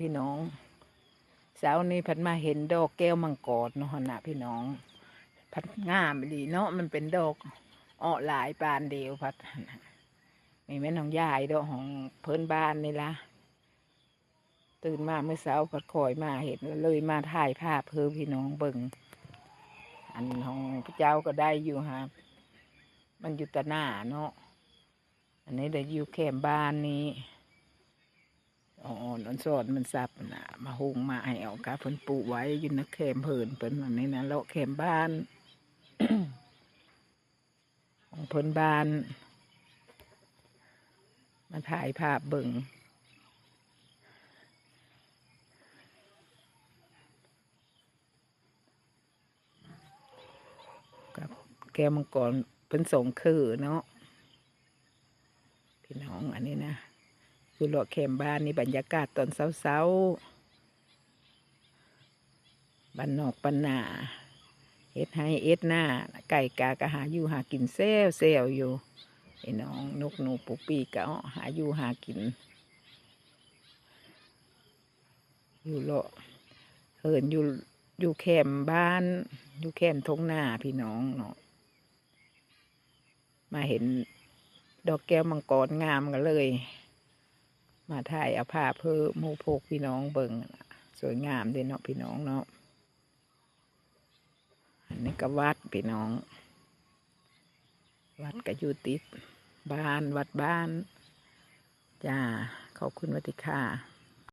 พี่น้องเสาร์นี้พัดมาเห็นดอกแก้วมังกรเนาะนะพี่น้อง พัดงามดีเนาะมันเป็นดอกออหลายปานเดียวพัดนี่แม่น้องยายดอกของเพิ่นบ้านนี่ละตื่นมาเมื่อเช้าพัดคอยมาเห็นเลยมาถ่ายภาพเพื่อพี่น้องเบิ่งอันของพระเจ้าก็ได้อยู่ฮะมันอยู่ตะหน้าเนาะอันนี้เดี๋ยวอยู่แคมบ้านนี้ อ่อนอ่อนสอนมันสับนะมาหุงมาให้เอากาเพิ่นปลูกไว้อยู่ในแคมเพิ่นเพิ่นอันนี้นะเลาะแคมบ้าน ของเพิ่นบ้าน มาถ่ายภาพเบิ่งกับแก้มังกรเป็นสองคือเนาะพี่น้องอันนี้นะ คือหลอกแคมบ้านนี่บรรยากาศตอนเช้าๆบ้านนอกบ้านนาเฮ็ดให้เอ็ดหน้า ไก่กากะหาอยู่หากินเซลเซลอยู่ไอ้น้องนกหนูปูปีกะหาอยู่หากิน อยู่เลาะเหินอยู่อยู่แคมบ้าน อยู่แคมทงหน้าพี่น้องเนาะมาเห็นดอกแก้วมังกรงามกันเลย มาถ่ายเอาภาพเพื่อมู่พกพี่น้องเบิ่งสวยงามเด้เนาะพี่น้องเนาะอันนี้ก็วัดพี่น้อง วัดก็อยู่ติดบ้านวัดบ้านจ้าขอบคุณวัติค่า